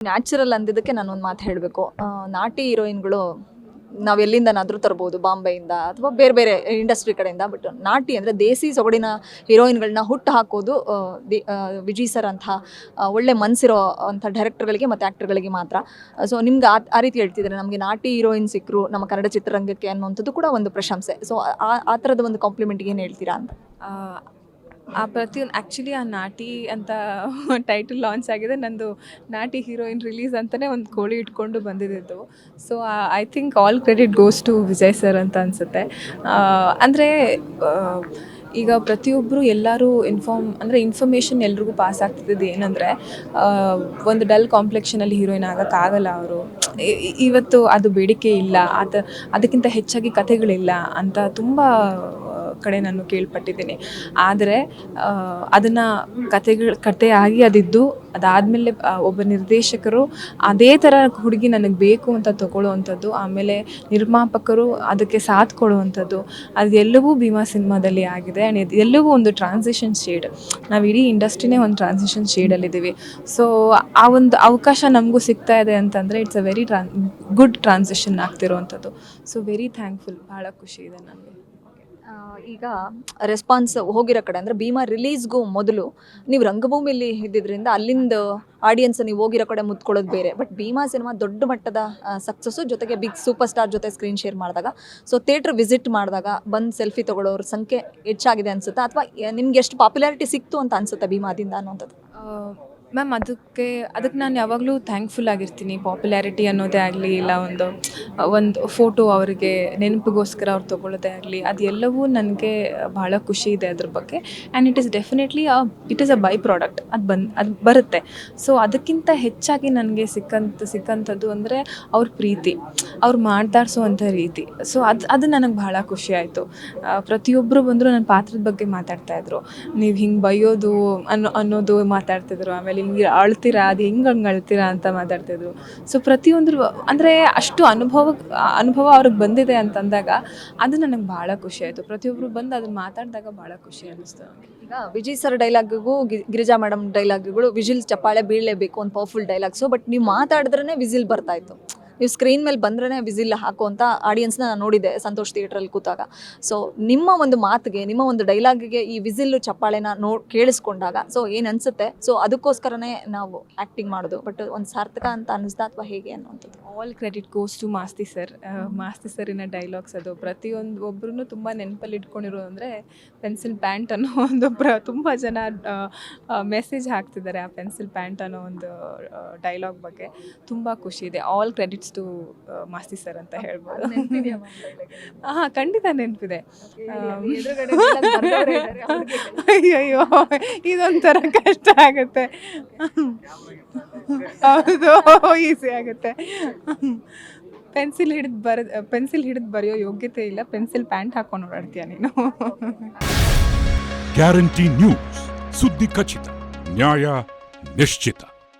Natural ಅಂದಿದ್ದಕ್ಕೆ ನಾನು ಒಂದು ಮಾತು ಹೇಳಬೇಕು. ನಾಟಿ ಹೀರೋಯಿನ್ಗಳು ನಾವು ಎಲ್ಲಿಂದನಾದರೂ ತರ್ಬೋದು, ಬಾಂಬೆಯಿಂದ ಅಥವಾ ಬೇರೆ ಬೇರೆ ಇಂಡಸ್ಟ್ರಿ ಕಡೆಯಿಂದ ಬಟ್ ನಾಟಿ ಅಂದರೆ ದೇಸಿ ಸೊಗಡಿನ ಹೀರೋಯಿನ್ಗಳನ್ನ ಹುಟ್ಟು ಹಾಕೋದು ದಿ- ವಿಜಯ್ ಸರ್ ಅಂಥ ಒಳ್ಳೆ ಮನಸ್ಸಿರೋ ಅಂಥ ಡೈರೆಕ್ಟರ್ಗಳಿಗೆ ಮತ್ತು ಆ್ಯಕ್ಟರ್ಗಳಿಗೆ ಮಾತ್ರ. ಸೊ ನಿಮ್ಗೆ ಆ ಆ ರೀತಿ ಹೇಳ್ತಿದ್ದಾರೆ ನಮಗೆ ನಾಟಿ ಹೀರೋಯಿನ್ ಸಿಕ್ಕರು ನಮ್ಮ ಕನ್ನಡ ಚಿತ್ರರಂಗಕ್ಕೆ ಅನ್ನುವಂಥದ್ದು ಕೂಡ ಒಂದು ಪ್ರಶಂಸೆ. ಸೊ ಆ ಆ ಥರದ ಒಂದು ಕಾಂಪ್ಲಿಮೆಂಟ್ಗೆ ಏನು ಹೇಳ್ತೀರಾ ಅಂತ? ಆ, ಪ್ರತಿಯೊಂದು ಆ್ಯಕ್ಚುಲಿ ಆ ನಾಟಿ ಅಂತ ಟೈಟಲ್ ಲಾಂಚ್ ಆಗಿದೆ. ನಂದು ನಾಟಿ ಹೀರೋಯಿನ್ ರಿಲೀಸ್ ಅಂತಲೇ ಒಂದು ಕೋಳಿ ಇಟ್ಕೊಂಡು ಬಂದಿದ್ದು so I think all credit goes to Vijay sir ಅಂತ ಅನಿಸುತ್ತೆ. ಅಂದರೆ ಈಗ ಪ್ರತಿಯೊಬ್ಬರು ಎಲ್ಲರೂ ಇನ್ಫಾರ್ಮ್ ಅಂದರೆ ಇನ್ಫಾರ್ಮೇಷನ್ ಎಲ್ರಿಗೂ ಪಾಸ್ ಆಗ್ತಿದ್ದು ಏನಂದರೆ ಒಂದು ಡಲ್ ಕಾಂಪ್ಲೆಕ್ಷನಲ್ಲಿ ಹೀರೋಯಿನ್ ಆಗೋಕ್ಕಾಗಲ್ಲ ಅವರು. ಇವತ್ತು ಅದು ಬೇಡಿಕೆ ಇಲ್ಲ ಅದು ಅದಕ್ಕಿಂತ ಹೆಚ್ಚಾಗಿ ಕಥೆಗಳಿಲ್ಲ ಅಂತ ತುಂಬ ಕಡೆ ನಾನು ಕೇಳ್ಪಟ್ಟಿದ್ದೀನಿ. ಆದರೆ ಅದನ್ನು ಕತೆಗಳು ಕತೆ ಆಗಿ ಅದಿದ್ದು ಅದಾದಮೇಲೆ ಒಬ್ಬ ನಿರ್ದೇಶಕರು ಅದೇ ಥರ ಹುಡುಗಿ ನನಗೆ ಬೇಕು ಅಂತ ತಗೊಳ್ಳುವಂಥದ್ದು, ಆಮೇಲೆ ನಿರ್ಮಾಪಕರು ಅದಕ್ಕೆ ಸಾಥ್ ಕೊಡುವಂಥದ್ದು ಅದೆಲ್ಲವೂ ಭೀಮಾ ಸಿನಿಮಾದಲ್ಲಿ ಆಗಿದೆ. ಆ್ಯಂಡ್ ಇದು ಎಲ್ಲವೂ ಒಂದು ಟ್ರಾನ್ಸಿಷನ್ ಶೇಡ್ ನಾವು ಇಡೀ ಇಂಡಸ್ಟ್ರಿನೇ ಒಂದು ಟ್ರಾನ್ಸಿಷನ್ ಶೇಡಲ್ಲಿದ್ದೀವಿ ಸೊ ಆ ಒಂದು ಅವಕಾಶ ನಮಗೂ ಸಿಗ್ತಾ ಇದೆ ಅಂತಂದರೆ it's a very tran good transition ಆಗ್ತಿರೋವಂಥದ್ದು. So very thankful ಭಾಳ ಖುಷಿ ಇದೆ ನನಗೆ. ಈಗ ರೆಸ್ಪಾನ್ಸ್ ಹೋಗಿರೋ ಕಡೆ ಅಂದರೆ ಭೀಮಾ ರಿಲೀಸ್ಗೂ ಮೊದಲು ನೀವು ರಂಗಭೂಮಿಯಲ್ಲಿ ಇದ್ದಿದ್ರಿಂದ ಅಲ್ಲಿಂದ ಆಡಿಯನ್ಸ್ ನೀವು ಹೋಗಿರೋ ಕಡೆ ಮುತ್ಕೊಳ್ಳೋದು ಬೇರೆ. ಬಟ್ ಭೀಮಾ ಸಿನಿಮಾ ದೊಡ್ಡ ಮಟ್ಟದ ಸಕ್ಸಸ್ಸು ಜೊತೆಗೆ ಬಿಗ್ ಸೂಪರ್ ಸ್ಟಾರ್ ಜೊತೆ ಸ್ಕ್ರೀನ್ ಶೇರ್ ಮಾಡಿದಾಗ. ಸೊ ಥಿಯೇಟ್ರ್ ವಿಸಿಟ್ ಮಾಡಿದಾಗ ಬಂದು ಸೆಲ್ಫಿ ತೊಗೊಳ್ಳೋರ ಸಂಖ್ಯೆ ಹೆಚ್ಚಾಗಿದೆ ಅನ್ಸುತ್ತೆ? ಅಥವಾ ನಿಮ್ಗೆ ಎಷ್ಟು ಪಾಪ್ಯುಲಾರಿಟಿ ಸಿಕ್ತು ಅಂತ ಅನ್ಸುತ್ತೆ ಭೀಮಾದಿಂದ ಅನ್ನೋಂಥದ್ದು ಮ್ಯಾಮ್ ಅದಕ್ಕೆ ಅದಕ್ಕೆ ನಾನು ಯಾವಾಗಲೂ ಥ್ಯಾಂಕ್ಫುಲ್ ಆಗಿರ್ತೀನಿ. ಪಾಪ್ಯುಲಾರಿಟಿ ಅನ್ನೋದೇ ಆಗಲಿ, ಇಲ್ಲ ಒಂದು ಒಂದು ಫೋಟೋ ಅವರಿಗೆ, ನೆನಪಿಗೋಸ್ಕರ ಅವ್ರು ತೊಗೊಳ್ಳೋದೇ ಆಗಲಿ, ಅದೆಲ್ಲವೂ ನನಗೆ ಭಾಳ ಖುಷಿ ಇದೆ ಅದ್ರ ಬಗ್ಗೆ. And it is definitely it is a by product ಅದು ಬಂದು, ಅದು ಬರುತ್ತೆ. ಸೊ ಅದಕ್ಕಿಂತ ಹೆಚ್ಚಾಗಿ ನನಗೆ ಸಿಕ್ಕಂಥ ಸಿಕ್ಕಂಥದ್ದು ಅಂದರೆ ಅವ್ರ ಪ್ರೀತಿ. ಅವ್ರು ಮಾತಾಡ್ಸೋವಂಥ ರೀತಿ. ಸೊ ಅದು ಅದು ನನಗೆ ಭಾಳ ಖುಷಿ ಆಯಿತು. ಪ್ರತಿಯೊಬ್ಬರು ಬಂದರೂ ನನ್ನ ಪಾತ್ರದ ಬಗ್ಗೆ ಮಾತಾಡ್ತಾಯಿದ್ರು ನೀವು ಹಿಂಗೆ ಬೈಯೋದು ಅನ್ನೋ, ಅನ್ನೋದು ಮಾತಾಡ್ತಿದ್ರು. ಆಮೇಲೆ ಹಿಂಗೆ ಅಳ್ತೀರಾ? ಅದು ಹೆಂಗೆ ಹಂಗೆ ಅಳ್ತೀರಾ ಅಂತ ಮಾತಾಡ್ತಿದ್ರು. ಸೊ ಪ್ರತಿಯೊಂದ್ರ ಅಂದರೆ ಅಷ್ಟು ಅನುಭವ ಅನುಭವ ಅವ್ರಿಗೆ ಬಂದಿದೆ ಅಂತಂದಾಗ ಅದು ನನಗೆ ಭಾಳ ಖುಷಿ ಆಯಿತು. ಪ್ರತಿಯೊಬ್ಬರು ಬಂದು ಅದನ್ನ ಮಾತಾಡಿದಾಗ ಭಾಳ ಖುಷಿ ಅನ್ನಿಸ್ತು ಈಗ ವಿಜಯ್ ಸರ್ ಡೈಲಾಗ್ಗೂ ಗಿರಿಜಾ ಮೇಡಮ್ ಡೈಲಾಗ್ಗಳು ವಿಜಿಲ್ ಚಪ್ಪಾಳೆ ಬೀಳಲೇಬೇಕು ಒಂದು ಪವರ್ಫುಲ್ ಡೈಲಾಗ್ಸು ಬಟ್ ನೀವು ಮಾತಾಡಿದ್ರೇ ವಿಸಿಲ್ ಬರ್ತಾ ಇತ್ತು. ನೀವು ಸ್ಕ್ರೀನ್ ಮೇಲೆ ಬಂದ್ರೇ ವಿಸಿಲ್ ಹಾಕುವಂಥ ಆಡಿಯನ್ಸ್ನ ನಾನು ನೋಡಿದೆ ಸಂತೋಷ್ ಥಿಯೇಟ್ರಲ್ಲಿ ಕೂತಾಗ. ಸೊ ನಿಮ್ಮ ಒಂದು ಮಾತಿಗೆ ನಿಮ್ಮ ಒಂದು ಡೈಲಾಗಿಗೆ ಈ ವಿಸಿಲ್ ಚಪ್ಪಾಳೆನ ನೋ ಕೇಳಿಸ್ಕೊಂಡಾಗ ಸೊ ಏನು ಅನಿಸುತ್ತೆ? ಸೊ ಅದಕ್ಕೋಸ್ಕರನೇ ನಾವು ಆ್ಯಕ್ಟಿಂಗ್ ಮಾಡೋದು ಬಟ್ ಒಂದು ಸಾರ್ಥಕ ಅಂತ ಅನ್ನಿಸ್ತಾ ಅಥವಾ ಹೇಗೆ ಅನ್ನುವಂಥದ್ದು? All credit goes to Masti sir Masti ಸರಿನ dialogues ಅದು. ಪ್ರತಿಯೊಂದು ಒಬ್ಬರೂ ತುಂಬ ನೆನಪಲ್ಲಿ ಇಟ್ಕೊಂಡಿರೋ ಅಂದರೆ ಪೆನ್ಸಿಲ್ ಪ್ಯಾಂಟ್ ಅನ್ನೋ ಒಂದು ಪ್ರ ತುಂಬ ಜನ ಮೆಸೇಜ್ ಹಾಕ್ತಿದ್ದಾರೆ ಆ ಪೆನ್ಸಿಲ್ ಪ್ಯಾಂಟ್ ಅನ್ನೋ ಒಂದು ಡೈಲಾಗ್ ಬಗ್ಗೆ. ತುಂಬ ಖುಷಿ ಇದೆ. All credits to Masti sir ಅಂತ ಹೇಳ್ಬೋದು. ಹಾಂ ಖಂಡಿತ ನೆನಪಿದೆ. ಅಯ್ಯಯ್ಯೋ ಇದೊಂಥರ ಕಷ್ಟ ಆಗುತ್ತೆ. ಹೌದು ಈಸಿ ಆಗುತ್ತೆ. ಪೆನ್ಸಿಲ್ ಹಿಡಿದು ಬರ ಪೆನ್ಸಿಲ್ ಹಿಡಿದು ಬರೆಯೋ ಯೋಗ್ಯತೆ ಇಲ್ಲ. ಪೆನ್ಸಿಲ್ ಪ್ಯಾಂಟ್ ಹಾಕೊಂಡು ಓಡಾಡ್ತೀಯ ನೀನು. ಗ್ಯಾರಂಟಿ ನ್ಯೂಸ್ ಸುದ್ದಿ ಖಚಿತ ನ್ಯಾಯ ನಿಶ್ಚಿತ